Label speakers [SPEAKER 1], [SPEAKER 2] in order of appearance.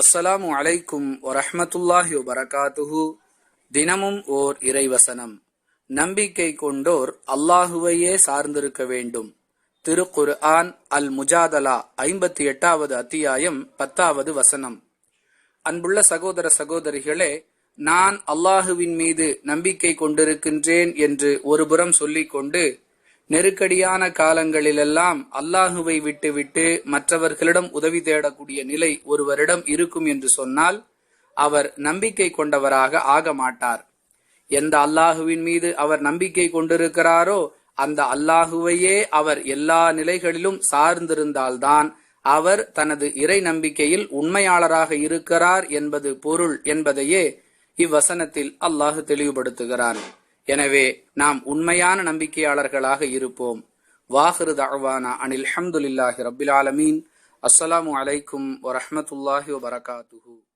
[SPEAKER 1] அஸ்ஸலாமு அலைக்கும் வரஹமத்துல்லாஹி வபரகாத்துஹு. தினமும் ஓர் இறைவசனம். நம்பிக்கை கொண்டோர் அல்லாஹுவையே சார்ந்திருக்க வேண்டும். திருக்குர் ஆன் அல் முஜாதலா ஐம்பத்தி எட்டாவது அத்தியாயம் பத்தாவது வசனம். அன்புள்ள சகோதர சகோதரிகளே நான் அல்லாஹுவின் மீது நம்பிக்கை கொண்டிருக்கின்றேன் என்று ஒருபுறம் சொல்லிக்கொண்டு நெருக்கடியான காலங்களிலெல்லாம் அல்லாஹுவை விட்டுவிட்டு மற்றவர்களிடம் உதவி தேடக்கூடிய நிலை ஒருவரிடம் இருக்கும் என்று சொன்னால் அவர் நம்பிக்கை கொண்டவராக ஆக மாட்டார். எந்த அல்லாஹுவின் மீது அவர் நம்பிக்கை கொண்டிருக்கிறாரோ அந்த அல்லாஹுவையே அவர் எல்லா நிலைகளிலும் சார்ந்திருந்தால்தான் அவர் தனது இறை நம்பிக்கையில் உண்மையாளராக இருக்கிறார் என்பது பொருள் என்பதையே இவ்வசனத்தில் அல்லாஹு தெளிவுபடுத்துகிறான். எனவே நாம் உண்மையான நம்பிக்கையாளர்களாக இருப்போம். வாஹிரு தஅவானா அனில் ஹம்துலில்லாஹி ரபில் ஆலமீன். அஸ்ஸலாமு அலைக்கும் வரஹ்மத்துல்லாஹி வபரகாத்துஹு.